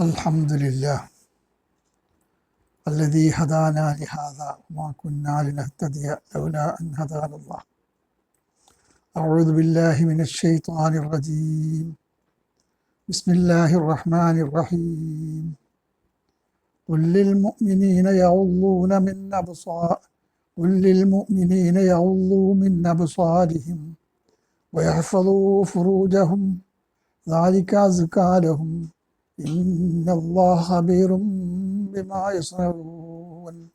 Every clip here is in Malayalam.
الحمد لله الذي هدانا لهذا وما كنا لنهتدي لولا أن هدانا الله. أعوذ بالله من الشيطان الرجيم. بسم الله الرحمن الرحيم. قل للمؤمنين يغضون من أبصار قل للمؤمنين يغضوا من أبصارهم ويحفظوا فروجهم. ذلك أزكى لهم. إن الله خبير بما يصنعون.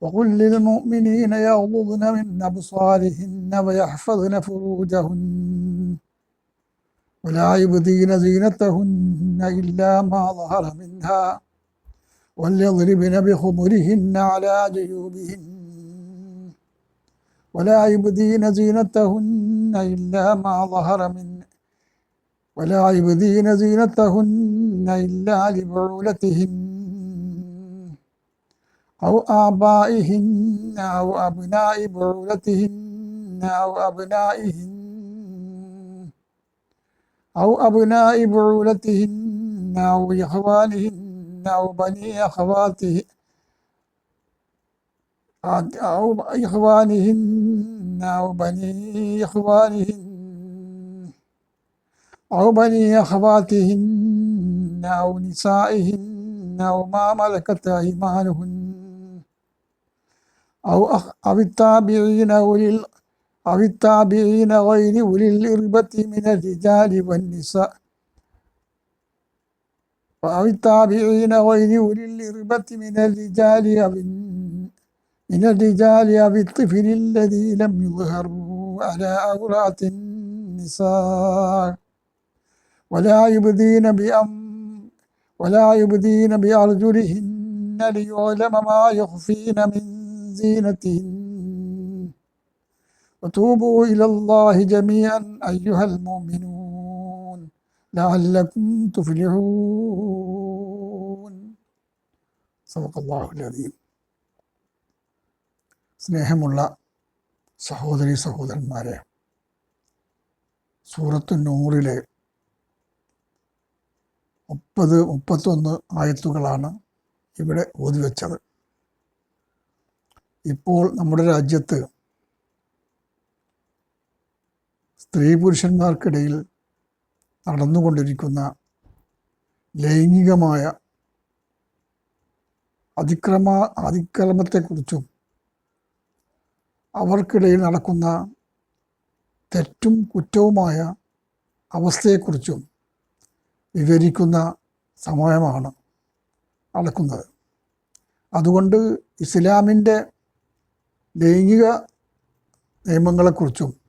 وقل للمؤمنين يغضضن من أبصارهن ويحفظن فروجهن. ولا يبدين زينتهن إلا ما ظهر منها. وليضربن بخمرهن على جيوبهن. ولا يبدين زينتهن إلا ما ظهر من ولا يبدين زينتهن إلا لبعولتهن أو آبائهن أو أبناء بعولتهن أو أبنائهن أو أبناء بعولتهن أو إخوانهن أو بني أخواتهن أو إخوانهن أو بني إخوانهن أو بني أخواتهن أو نسائهن أو ما ملكت أيمانهن أو أخ أو التابعين أولي أو التابعين غير أولي الإربة من الرجال والنساء أو التابعين غير أولي الإربة من الرجال أو من الرجال أو الطفل الذي لم يظهروا على عورات النساء ولا يبدين بأم ولا يبدين بأرجلهن ليعلم ما يخفين من زينتهن وتوبوا إلى الله جميعا أيها المؤمنون لعلكم تفلحون صدق الله العظيم സ്നേഹമുള്ള സഹോദരി സഹോദരന്മാരെ സൂറത്ത് നൂറിലെ മുപ്പത് മുപ്പത്തൊന്ന് ആയത്തുകളാണ് ഇവിടെ ഓതിവെച്ചത് ഇപ്പോൾ നമ്മുടെ രാജ്യത്ത് സ്ത്രീ പുരുഷന്മാർക്കിടയിൽ നടന്നുകൊണ്ടിരിക്കുന്ന ലൈംഗികമായ അതിക്രമ അതിക്രമത്തെക്കുറിച്ചും അവർക്കിടയിൽ നടക്കുന്ന തെറ്റും കുറ്റവുമായ അവസ്ഥയെക്കുറിച്ചും വിവരിക്കുന്ന സമയമാണ് നടക്കുന്നത്. അതുകൊണ്ട് ഇസ്ലാമിന്റെ ലൈംഗിക നിയമങ്ങളെക്കുറിച്ചും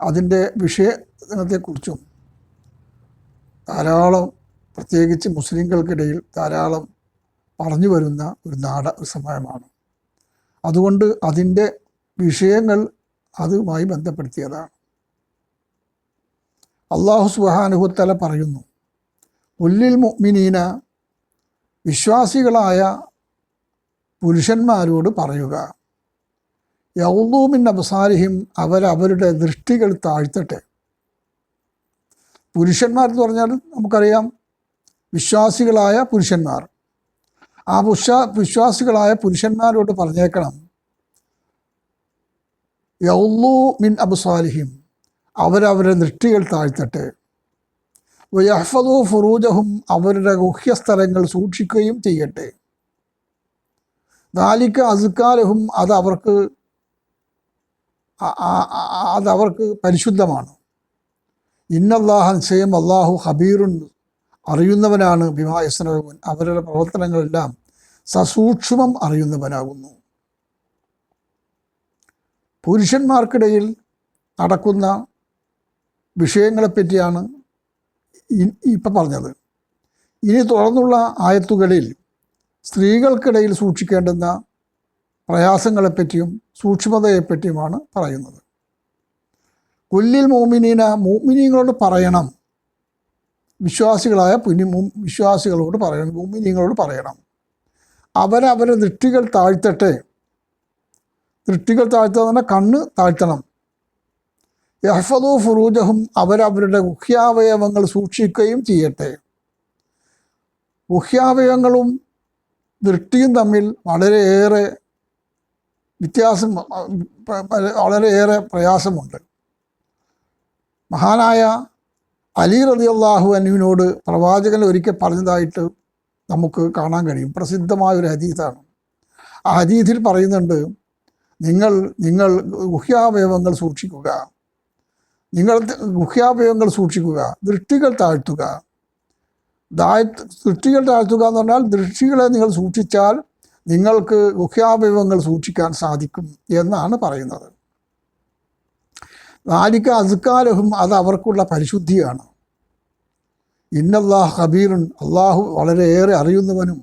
അതിന്റെ വിഷയത്തെക്കുറിച്ചും ധാരാളം പ്രത്യേകിച്ച് മുസ്ലിങ്ങൾക്കിടയിൽ ധാരാളം പറഞ്ഞു വരുന്ന ഒരു നാട ഒരു സമയമാണ്. അതുകൊണ്ട് അതിന്റെ വിഷയങ്ങൾ അതുമായി ബന്ധപ്പെടുത്തിയതാണ്. അള്ളാഹു സുബാനുഹുത്തല പറയുന്നു ഉല്ലിൽ മുഅ്മിനീന വിശ്വാസികളായ പുരുഷന്മാരോട് പറയുക. യൗലൂമിൻ അബസാരിഹിം അവരവരുടെ ദൃഷ്ടികൾ താഴ്ത്തട്ടെ. പുരുഷന്മാർ എന്ന് പറഞ്ഞാൽ നമുക്കറിയാം വിശ്വാസികളായ പുരുഷന്മാർ. ആ പുഷ വിശ്വാസികളായ പുരുഷന്മാരോട് പറഞ്ഞേക്കണം. യൗലൂ മിൻ അബ്സാലിഹിം അവരവരുടെ ദൃഷ്ടികൾ താഴ്ത്തട്ടെ. വയഹ്ഫദു ഫുറൂജഹും അവരുടെ ഗുഹ്യസ്ഥലങ്ങൾ സൂക്ഷിക്കുകയും ചെയ്യട്ടെ. ദാലിക്ക അസുക്കാലഹും അത് അവർക്ക് അത് അവർക്ക് പരിശുദ്ധമാണ്. ഇന്നല്ലാഹ നിശ്ചയം അള്ളാഹു ഹബീറുൻ അറിയുന്നവനാണ്. ബിമായസ്നവൻ അവരുടെ പ്രവർത്തനങ്ങളെല്ലാം സസൂക്ഷ്മം അറിയുന്നവനാകുന്നു. പുരുഷന്മാർക്കിടയിൽ നടക്കുന്ന വിഷയങ്ങളെപ്പറ്റിയാണ് ഇപ്പം പറഞ്ഞത്. ഇനി തുടർന്നുള്ള ആയത്തുകളിൽ സ്ത്രീകൾക്കിടയിൽ സൂക്ഷിക്കേണ്ടുന്ന പ്രയാസങ്ങളെപ്പറ്റിയും സൂക്ഷ്മതയെപ്പറ്റിയുമാണ് പറയുന്നത്. കൊല്ലിൽ മോമിനീന മോമിനീങ്ങളോട് പറയണം. വിശ്വാസികളായ പുനി വിശ്വാസികളോട് പറയണം മോമിനീങ്ങളോട് പറയണം. അവരവരെ ദൃഷ്ടികൾ താഴ്ത്തട്ടെ. ദൃഷ്ടികൾ താഴ്ത്തുക തന്നെ കണ്ണ് താഴ്ത്തണം. യഹ്ഫദു ഫുറൂജഹും അവരവരുടെ മുഖ്യാവയവങ്ങൾ സൂക്ഷിക്കുകയും ചെയ്യട്ടെ. ഗുഹ്യാവയവങ്ങളും ദൃഷ്ടിയും തമ്മിൽ വളരെയേറെ വ്യത്യാസം വളരെയേറെ പ്രയാസമുണ്ട്. മഹാനായ അലി റതി അള്ളാഹു അനുവിനോട് പ്രവാചകൻ ഒരിക്കൽ പറഞ്ഞതായിട്ട് നമുക്ക് കാണാൻ കഴിയും. പ്രസിദ്ധമായ ഒരു ഹദീസാണ്. ആ ഹദീസിൽ പറയുന്നുണ്ട് നിങ്ങൾ നിങ്ങൾ ഗുഹ്യാവയവങ്ങൾ സൂക്ഷിക്കുക. നിങ്ങൾ ഗുഹ്യാവയവങ്ങൾ സൂക്ഷിക്കുക ദൃഷ്ടികൾ താഴ്ത്തുക. താഴ് ദൃഷ്ടികൾ താഴ്ത്തുക എന്ന് പറഞ്ഞാൽ ദൃഷ്ടികളെ നിങ്ങൾ സൂക്ഷിച്ചാൽ നിങ്ങൾക്ക് ഗുഹ്യാവയവങ്ങൾ സൂക്ഷിക്കാൻ സാധിക്കും എന്നാണ് പറയുന്നത്. നാലിക്ക അസുക്കാലഹും അത് അവർക്കുള്ള പരിശുദ്ധിയാണ്. ഇന്നല്ലാഹ് ഹബീറുൻ അള്ളാഹു വളരെയേറെ അറിയുന്നവനും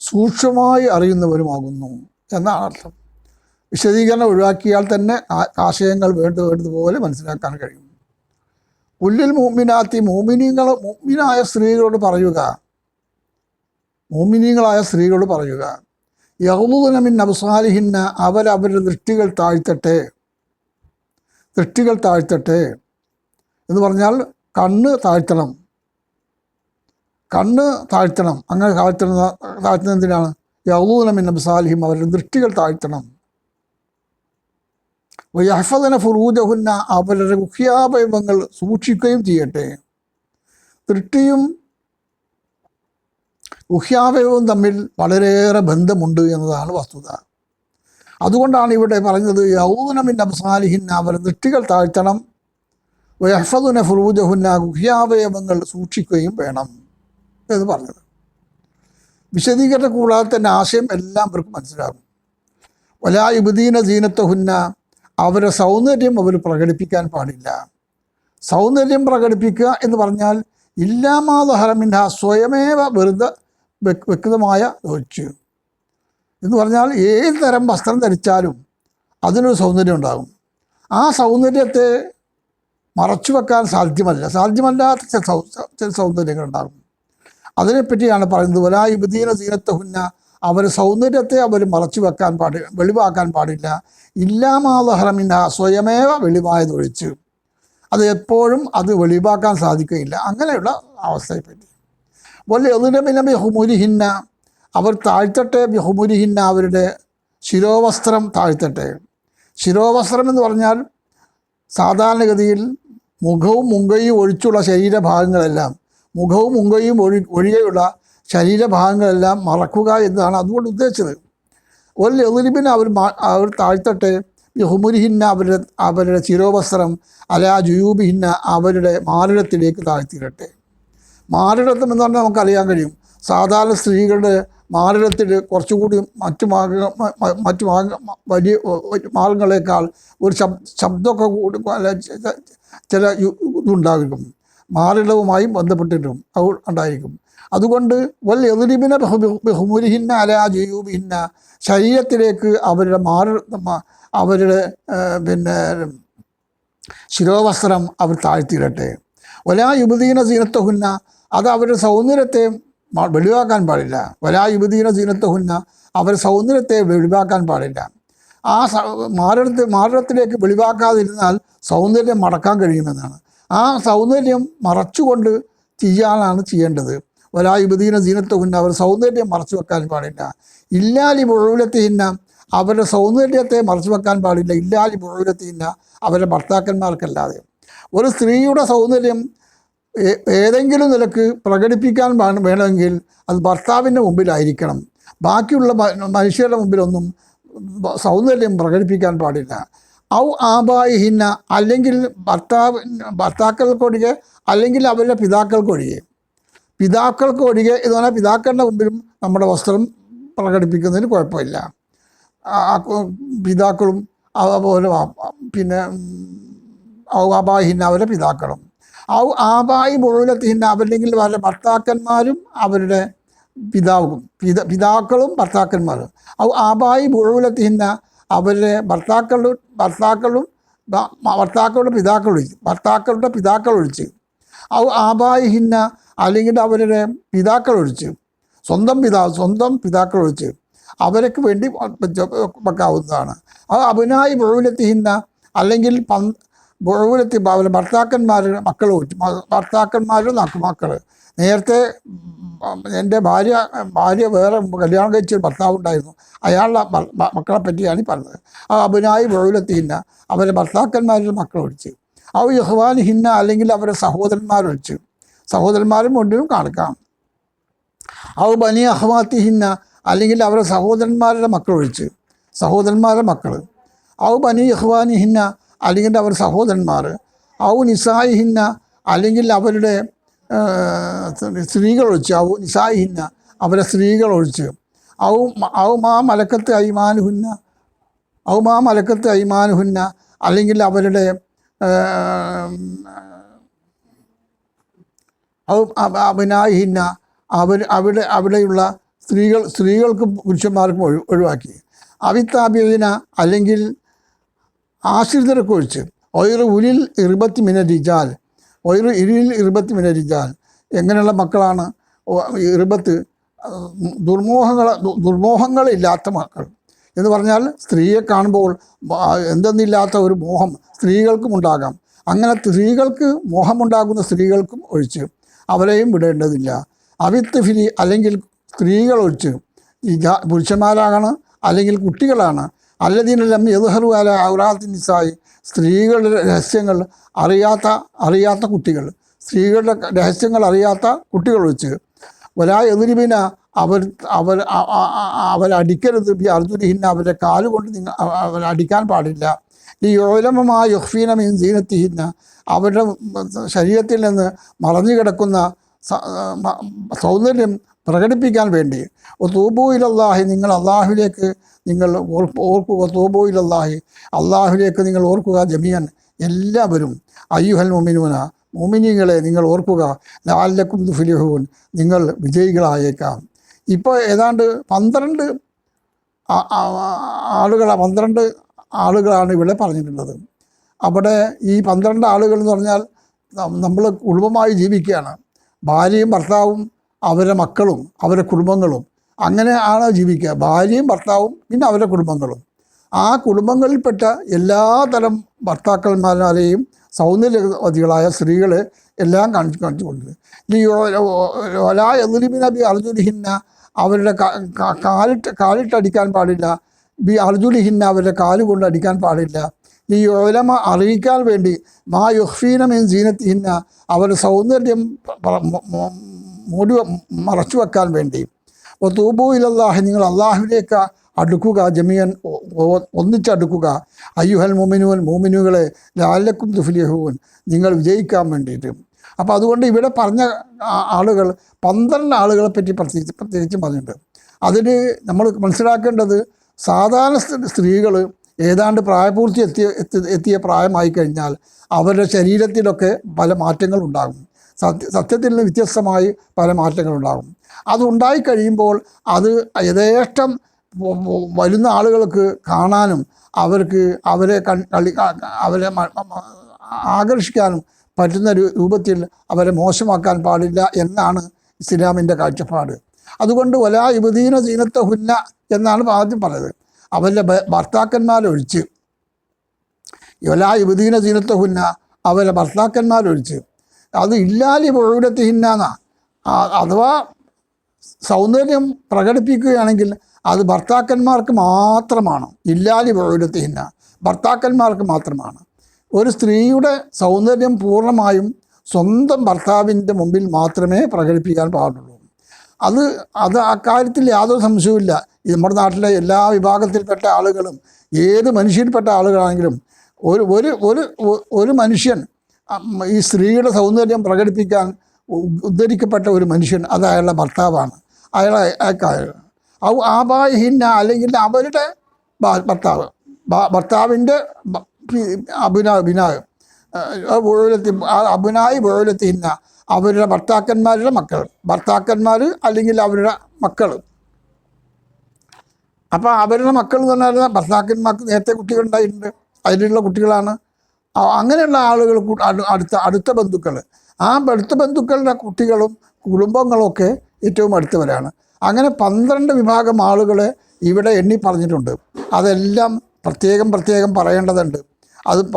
സൂക്ഷ്മമായി അറിയുന്നവനുമാകുന്നു എന്നാണ് അർത്ഥം. വിശദീകരണം ഒഴിവാക്കിയാൽ തന്നെ ആശയങ്ങൾ വേണ്ട വേണ്ടതുപോലെ മനസ്സിലാക്കാൻ കഴിയും. ഉള്ളിൽ മോമിനാത്തി മൂമിനിങ്ങൾ മോമിനായ സ്ത്രീകളോട് പറയുക. മോമിനികളായ സ്ത്രീകളോട് പറയുക. യഹൂദനമിൻ അബ്സാലിഹിന്ന അവരവരുടെ ദൃഷ്ടികൾ താഴ്ത്തട്ടെ. ദൃഷ്ടികൾ താഴ്ത്തട്ടെ. എന്ന് പറഞ്ഞാൽ കണ്ണ് താഴ്ത്തണം. കണ്ണ് താഴ്ത്തണം. അങ്ങനെ താഴ്ത്തുന്ന താഴ്ത്തുന്നത് എന്തിനാണ്? യഹൂദനമിൻ അബ്സാലിഹിം അവരുടെ ദൃഷ്ടികൾ താഴ്ത്തണം. വയഹഫദന ഫുറൂജഹുന്ന അവരുടെ മുഖ്യാവയവങ്ങൾ സൂക്ഷിക്കുകയും ചെയ്യട്ടെ. തൃട്ടിയും മുഖ്യാവയവും തമ്മിൽ വളരെയേറെ ബന്ധമുണ്ട് എന്നതാണ് വസ്തുത. അതുകൊണ്ടാണ് ഇവിടെ പറഞ്ഞത് യൗനമിൻ അബ്സാലിഹിന്ന അവർ ദൃഷ്ടികൾ താഴ്ത്തണം. വയഹഫദുന ഫുറൂജഹുന്ന ഗുഹ്യാവയവങ്ങൾ സൂക്ഷിക്കുകയും വേണം എന്ന് പറഞ്ഞത്. വിശദീകരണം കൂടാതെ തന്നെ ആശയം എല്ലാവർക്കും മനസ്സിലാകും. വലാ യുബദീന സീനത്തഹുന്ന അവരുടെ സൗന്ദര്യം അവർ പ്രകടിപ്പിക്കാൻ പാടില്ല. സൗന്ദര്യം പ്രകടിപ്പിക്കുക എന്ന് പറഞ്ഞാൽ ഇല്ലാമാതഹറമിൻഹ സ്വയമേവ വെറുതെ വ്യക്- വ്യക്തമായ ഒഴിച്ച് എന്ന് പറഞ്ഞാൽ ഏത് തരം വസ്ത്രം ധരിച്ചാലും അതിനൊരു സൗന്ദര്യം ഉണ്ടാകും. ആ സൗന്ദര്യത്തെ മറച്ചു വെക്കാൻ സാധ്യമല്ല. സാധ്യമല്ലാത്ത ചില സൗ ചില സൗന്ദര്യങ്ങൾ ഉണ്ടാകും. അതിനെപ്പറ്റിയാണ് പറയുന്നത് വലാ യുബദീന സീനത്തഹുന്ന അവർ സൗന്ദര്യത്തെ അവർ മറച്ചു വെക്കാൻ പാടി വെളിവാക്കാൻ പാടില്ല. ഇല്ലാമാലഹറമിന സ്വയമേവ വെളിവായതൊഴിച്ച്. അത് എപ്പോഴും അത് വെളിവാക്കാൻ സാധിക്കുകയില്ല. അങ്ങനെയുള്ള അവസ്ഥയെപ്പറ്റി. പോലെ എതിരമിന ബിഹുമുരിഹിന്ന അവർ താഴ്ത്തട്ടെ ബിഹുമുരിഹിന്ന അവരുടെ ശിരോവസ്ത്രം താഴ്ത്തട്ടെ. ശിരോവസ്ത്രം എന്ന് പറഞ്ഞാൽ സാധാരണഗതിയിൽ മുഖവും മുങ്കയും ഒഴിച്ചുള്ള ശരീരഭാഗങ്ങളെല്ലാം മുഖവും മുങ്കയും ഒഴി ഒഴികെയുള്ള ശരീരഭാഗങ്ങളെല്ലാം മറക്കുക എന്നതാണ് അതുകൊണ്ട് ഉദ്ദേശിച്ചത്. ഒരു എതിരിപ്പിന് അവർ അവർ താഴ്ത്തട്ടെ. ഹുമുരിഹിന്ന അവരുടെ അവരുടെ ചിരോവസ്ത്രം അലാ ജുയൂബിഹിന്ന അവരുടെ മാറിടത്തിലേക്ക് താഴ്ത്തിയിടട്ടെ. മാറിടത്തം എന്ന് പറഞ്ഞാൽ നമുക്കറിയാൻ കഴിയും. സാധാരണ സ്ത്രീകളുടെ മാറിടത്തിൽ കുറച്ചുകൂടി മറ്റു മാർഗ മറ്റു മാർഗ വലിയ മാർഗങ്ങളെക്കാൾ ഒരു ശബ് ശബ്ദമൊക്കെ കൂടി. അല്ല ചില ഇതുണ്ടാകും. മാറിടവുമായും ബന്ധപ്പെട്ടിട്ടും ഉണ്ടായിരിക്കും. അതുകൊണ്ട് വൽ എതിരിബിന ബഹുമുരിഹിന്ന അല ജയൂബിഹിന്ന ശരീരത്തിലേക്ക് അവരുടെ മാറി അവരുടെ പിന്നെ ശിരോവസ്ത്രം അവർ താഴ്ത്തിയിടട്ടെ. വലാ യുബദീന സീനത്തഹുന്ന അത് അവരുടെ സൗന്ദര്യത്തെ വെളിവാക്കാൻ പാടില്ല. വലാ യുബദീന സീനത്തഹുന്ന അവർ സൗന്ദര്യത്തെ വെളിവാക്കാൻ പാടില്ല. ആ മാറിടത്ത് മാറിടത്തിലേക്ക് വെളിവാക്കാതിരുന്നാൽ സൗന്ദര്യം മടക്കാൻ കഴിയുമെന്നാണ്. ആ സൗന്ദര്യം മറച്ചുകൊണ്ട് ചെയ്യാനാണ് ചെയ്യേണ്ടത്. വലാ യുബദീന സീനത്തഹുന്ന അവർ സൗന്ദര്യം മറച്ചു വെക്കാൻ പാടില്ല. ഇല്ലാലി മുഴുവലത്തിന്ന അവരുടെ സൗന്ദര്യത്തെ മറച്ചു വെക്കാൻ പാടില്ല. ഇല്ലാലി മുഴുവലത്തിന്ന അവരുടെ ഭർത്താക്കന്മാർക്കല്ലാതെ. ഒരു സ്ത്രീയുടെ സൗന്ദര്യം ഏതെങ്കിലും നിലയ്ക്ക് പ്രകടിപ്പിക്കാൻ വേണം- വേണമെങ്കിൽ അത് ഭർത്താവിന്റെ മുമ്പിലായിരിക്കണം. ബാക്കിയുള്ള മനുഷ്യരുടെ മുമ്പിലൊന്നും സൗന്ദര്യം പ്രകടിപ്പിക്കാൻ പാടില്ല. ഔ ആബായിഹിന്ന അല്ലെങ്കിൽ ഭർത്താവ് ഭർത്താക്കൾക്കൊഴികെ അല്ലെങ്കിൽ അവരുടെ പിതാക്കൾക്കൊഴികെ. പിതാക്കൾക്കൊഴികെ എന്ന് പറഞ്ഞാൽ പിതാക്കളുടെ മുമ്പിലും നമ്മുടെ വസ്ത്രം പ്രകടിപ്പിക്കുന്നതിന് കുഴപ്പമില്ല. പിതാക്കളും അതുപോലെ പിന്നെ ഔ ആബാഹിന്ന അവരുടെ പിതാക്കളും. ഔ ആബായി മുഴുവനത്തിന്ന അവരില്ലെങ്കിൽ അവരുടെ ഭർത്താക്കന്മാരും അവരുടെ പിതാവും പിത പിതാക്കളും ഭർത്താക്കന്മാരും. ഔ ആബായി മുഴുവനത്തിന്ന അവരുടെ ഭർത്താക്കളും ഭർത്താക്കളും ഭർത്താക്കളുടെ പിതാക്കൾ ഒഴിച്ച് ഭർത്താക്കളുടെ ഔ ആബായിഹിന്ന അല്ലെങ്കിൽ അവരുടെ പിതാക്കൾ ഒഴിച്ച് സ്വന്തം പിതാവ് സ്വന്തം പിതാക്കൾ ഒഴിച്ച് അവർക്ക് വേണ്ടി വെക്കാവുന്നതാണ്. അത് അഭിനായി മുഴുവനത്തിഹിന്ന അല്ലെങ്കിൽ മുഴുവനത്തി അവരുടെ ഭർത്താക്കന്മാരുടെ മക്കൾ ഒഴിച്ച് മ- ഭർത്താക്കന്മാരുടെ മക്കൾ നേരത്തെ എന്റെ ഭാര്യ ഭാര്യ വേറെ കല്യാണം കഴിച്ച ഭർത്താവ് ഉണ്ടായിരുന്നു. അയാളുടെ മക്കളെ പറ്റിയാണ് പറഞ്ഞത്. ആ അബുനായി ബഹുലത്തിന്ന അവരെ ഭർത്താക്കന്മാരുടെ മക്കളൊഴിച്ച് അവ യഹ്വാൻ ഹിന്ന അല്ലെങ്കിൽ അവരെ സഹോദരന്മാരൊഴിച്ച് സഹോദരന്മാരും കൊണ്ടും കാണിക്കാം അവ ബനി അഹ്വാത്തി ഹിന്ന അല്ലെങ്കിൽ അവരെ സഹോദരന്മാരുടെ മക്കളൊഴിച്ച് സഹോദരന്മാരുടെ മക്കൾ ഔ ബനി ഇഹ്വാനി ഹിന്ന അല്ലെങ്കിൽ അവർ സഹോദരന്മാർ ഔ നിസായി ഹിന്ന അല്ലെങ്കിൽ അവരുടെ ആ, സ്ത്രീകളൊഴിച്ച് ഔ നിസായി ഹിന്ന അവരെ സ്ത്രീകളൊഴിച്ച്. ഔ മ- ഔ മാ മലക്കത്ത് അയ്മാനുഹുന്ന ഔ മാ മലക്കത്ത് അയ്മാനുഹുന്ന അല്ലെങ്കിൽ അവരുടെ അഭിനായിഹിന്ന അവർ അവിടെ അവിടെയുള്ള സ്ത്രീകൾ സ്ത്രീകൾക്കും പുരുഷന്മാർക്കും ഒഴി ഒഴിവാക്കി. അവിത്താബിയതിന അല്ലെങ്കിൽ ആശ്രിതരൊക്കെ ഒഴിച്ച് ഒയർ ഉലിൽ ഇരുപത്തി മിനരിജാൽ ഒയറ് ഇരിയിൽ ഇരുപത്തി വിനരിച്ചാൽ എങ്ങനെയുള്ള മക്കളാണ്? ഇരുപത്ത് ഇറുപത്ത് ദുർമോഹങ്ങൾ ദുർമോഹങ്ങളില്ലാത്ത മക്കൾ. എന്ന് പറഞ്ഞാൽ സ്ത്രീയെ കാണുമ്പോൾ എന്തെന്നില്ലാത്ത ഒരു മോഹം സ്ത്രീകൾക്കും ഉണ്ടാകാം. അങ്ങനെ സ്ത്രീകൾക്ക് മോഹമുണ്ടാകുന്ന സ്ത്രീകൾക്കും ഒഴിച്ച് അവരെയും വിടേണ്ടതില്ല. അവിത്ത് ഫിരി അല്ലെങ്കിൽ സ്ത്രീകൾ ഒഴിച്ച് പുരുഷന്മാരാണ് അല്ലെങ്കിൽ കുട്ടികളാണ്. അല്ലദീനെല്ലാം എതുഹറു അല സ്ത്രീകളുടെ രഹസ്യങ്ങൾ അറിയാത്ത അറിയാത്ത കുട്ടികൾ. സ്ത്രീകളുടെ രഹസ്യങ്ങൾ അറിയാത്ത കുട്ടികൾ വെച്ച് ഒരാ എതിരിബിന അവർ അവർ അവരടിക്കരുത്. ബി അർജുനഹിന്ന അവരുടെ കാലുകൊണ്ട് നിങ്ങൾ അവ- അവരടിക്കാൻ പാടില്ല. ഈ യോലമമായ യുഹ്ഫീന മീൻ സീനത്തിഹിന്ന. അവരുടെ ശരീരത്തിൽ നിന്ന് മറഞ്ഞു കിടക്കുന്ന സൗന്ദര്യം പ്രകടിപ്പിക്കാൻ വേണ്ടി. തൂബൂയിലല്ലാഹി നിങ്ങൾ അള്ളാഹുലേക്ക് നിങ്ങൾ ഓർ- ഓർക്കുക. തൂബൂയിലല്ലാഹി അള്ളാഹുലേക്ക് നിങ്ങൾ ഓർക്കുക ജമിയൻ എല്ലാവരും അയ്യുഹൽ മൊമിനൂന മുമിനികളെ നിങ്ങൾ ഓർക്കുക. ലാലക്കും ദുഫിലിഹൂൻ നിങ്ങൾ വിജയികളായേക്കാം. ഇപ്പോൾ ഏതാണ്ട് പന്ത്രണ്ട് ആളുകളാണ് പന്ത്രണ്ട് ആളുകളാണ് ഇവിടെ പറഞ്ഞിട്ടുള്ളത്. അവിടെ ഈ പന്ത്രണ്ട് ആളുകൾ എന്ന് പറഞ്ഞാൽ നമ്മൾ കുടുംബമായി ജീവിക്കുകയാണ്. ഭാര്യയും ഭർത്താവും അവരുടെ മക്കളും അവരുടെ കുടുംബങ്ങളും. അങ്ങനെ ആണ് ജീവിക്കുക. ഭാര്യയും ഭർത്താവും പിന്നെ അവരുടെ കുടുംബങ്ങളും. ആ കുടുംബങ്ങളിൽപ്പെട്ട എല്ലാ തരം ഭർത്താക്കന്മാരെയും സൗന്ദര്യവതികളായ സ്ത്രീകളെ എല്ലാം കാണിച്ചു കാണിച്ചുകൊണ്ട്. ഈ ഒല എതിരിമിന ബി അർജുലിഹിന്ന അവരുടെ കാലിട്ട് കാലിട്ടടിക്കാൻ പാടില്ല. ബി അർജുലിഹിന്ന അവരുടെ കാലുകൊണ്ട് അടിക്കാൻ പാടില്ല. ഈ ഒലമ അറിയിക്കാൻ വേണ്ടി മാ യുഹ്ഫീന മീൻ സീനത്തിഹിന്ന അവരുടെ സൗന്ദര്യം മൂടി മറച്ചു വെക്കാൻ വേണ്ടി. തൂബു ഇലല്ലാഹി നിങ്ങൾ അള്ളാഹുവിലേക്ക് അടുക്കുക ജമിയൻ ഒന്നിച്ചടുക്കുക അയ്യുഹൽ മോമിനുവൻ മോമിനുകളെ ലാലക്കും തുഫ്ലിഹുവൻ നിങ്ങൾ വിജയിക്കാൻ വേണ്ടിയിട്ട്. അപ്പോൾ അതുകൊണ്ട് ഇവിടെ പറഞ്ഞ ആളുകൾ പന്ത്രണ്ട് ആളുകളെ പറ്റി പ്രത്യേകിച്ച് പ്രത്യേകിച്ചും പറഞ്ഞിട്ടുണ്ട്. അതിന് നമ്മൾ മനസ്സിലാക്കേണ്ടത് സാധാരണ സ്ത്രീകൾ ഏതാണ്ട് പ്രായപൂർത്തി എത്തിയ എത്തി എത്തിയ പ്രായമായി കഴിഞ്ഞാൽ അവരുടെ ശരീരത്തിലൊക്കെ പല മാറ്റങ്ങൾ ഉണ്ടാകും. സത്യ സത്യത്തിൽ നിന്ന് വ്യത്യസ്തമായി പല മാറ്റങ്ങൾ മാറ്റങ്ങളുണ്ടാകും അതുണ്ടായി കഴിയുമ്പോൾ അത് യഥേഷ്ടം വരുന്ന ആളുകൾക്ക് കാണാനും അവർക്ക് അവരെ കളി അവരെ ആകർഷിക്കാനും പറ്റുന്ന രൂപത്തിൽ അവരെ മോശമാക്കാൻ പാടില്ല എന്നാണ് ഇസ്ലാമിന്റെ കാഴ്ചപ്പാട്. അതുകൊണ്ട് ഒലാ യുവതീന ദീനത്തെ ഹുന്ന എന്നാണ് ആദ്യം പറഞ്ഞത്. ഭ- ഭർത്താക്കന്മാരൊഴിച്ച്. ഇവലാ യുവതീന സീനത്തെ ഹുന്ന അവരുടെ ഭർത്താക്കന്മാരൊഴിച്ച്. അത് ഇല്ലാലി പൊഴുടത്ത് ഹിന്നാന്ന അഥവാ സൗന്ദര്യം പ്രകടിപ്പിക്കുകയാണെങ്കിൽ അത് ഭർത്താക്കന്മാർക്ക് മാത്രമാണ്. ഇല്ലാലി പൊഴുടത്ത് ഹിന്ന ഭർത്താക്കന്മാർക്ക് മാത്രമാണ്. ഒരു സ്ത്രീയുടെ സൗന്ദര്യം പൂർണമായും സ്വന്തം ഭർത്താവിന്റെ മുമ്പിൽ മാത്രമേ പ്രകടിപ്പിക്കാൻ പാടുള്ളൂ. അത് അത് അക്കാര്യത്തിൽ യാതൊരു സംശയവുമില്ല നമ്മുടെ നാട്ടിലെ എല്ലാ വിഭാഗത്തിൽപ്പെട്ട ആളുകളും ഏത് മനുഷ്യരിൽപ്പെട്ട ആളുകളാണെങ്കിലും ഒരു ഒരു ഒരു ഒരു മനുഷ്യൻ ഈ സ്ത്രീയുടെ സൗന്ദര്യം പ്രകടിപ്പിക്കാൻ ഉദ്ധരിക്കപ്പെട്ട ഒരു മനുഷ്യൻ അത് അയാളുടെ ഭർത്താവാണ്. അയാളെ ആ ഔ ആബാഹിന്ന അല്ലെങ്കിൽ അവരുടെ ഭർത്താവ് ഭർത്താവിന്റെ ഭ- അഭിനായം അഭിന അഭിനായി ബോഴത്തിന്ന അവരുടെ ഭർത്താക്കന്മാരുടെ മക്കൾ. ഭർത്താക്കന്മാർ അല്ലെങ്കിൽ അവരുടെ മക്കൾ. അപ്പോൾ അവരുടെ മക്കൾ എന്ന് പറഞ്ഞാൽ ഭർത്താക്കന്മാർക്ക് നേരത്തെ കുട്ടികളുണ്ടായിട്ടുണ്ട് അതിലുള്ള കുട്ടികളാണ്. അങ്ങനെയുള്ള ആളുകൾ അടുത്ത അടുത്ത ബന്ധുക്കൾ. ആ അടുത്ത ബന്ധുക്കളുടെ കുട്ടികളും കുടുംബങ്ങളൊക്കെ ഏറ്റവും അടുത്തവരാണ്. അങ്ങനെ പന്ത്രണ്ട് വിഭാഗം ആളുകളെ ഇവിടെ എണ്ണി പറഞ്ഞിട്ടുണ്ട്. അതെല്ലാം പ്രത്യേകം പ്രത്യേകം പറയേണ്ടതുണ്ട്. അത്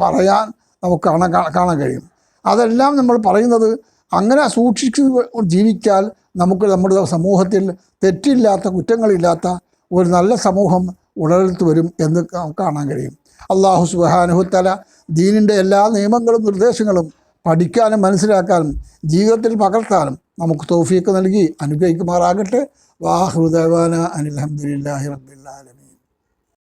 പറയാൻ നമുക്ക് കാണാൻ കാണാൻ കഴിയും. അതെല്ലാം നമ്മൾ പറയുന്നത് അങ്ങനെ സൂക്ഷിച്ച് ജീവിച്ചാൽ നമുക്ക് നമ്മുടെ സമൂഹത്തിൽ തെറ്റില്ലാത്ത കുറ്റങ്ങളില്ലാത്ത ഒരു നല്ല സമൂഹം ഉടലെടുത്ത് വരും എന്ന് കാണാൻ കഴിയും. അള്ളാഹു സുബാനുഹത്തല ദീനിന്റെ എല്ലാ നിയമങ്ങളും നിർദ്ദേശങ്ങളും പഠിക്കാനും മനസ്സിലാക്കാനും ജീവിതത്തിൽ പകർത്താനും നമുക്ക് തോഫിയൊക്കെ നൽകി അനുഗ്രഹിക്കുമാറാകട്ടെ. വാഹൃദവാന അനിൽഹമ്മദില്ലാഹി റബ്ബില്ലാലും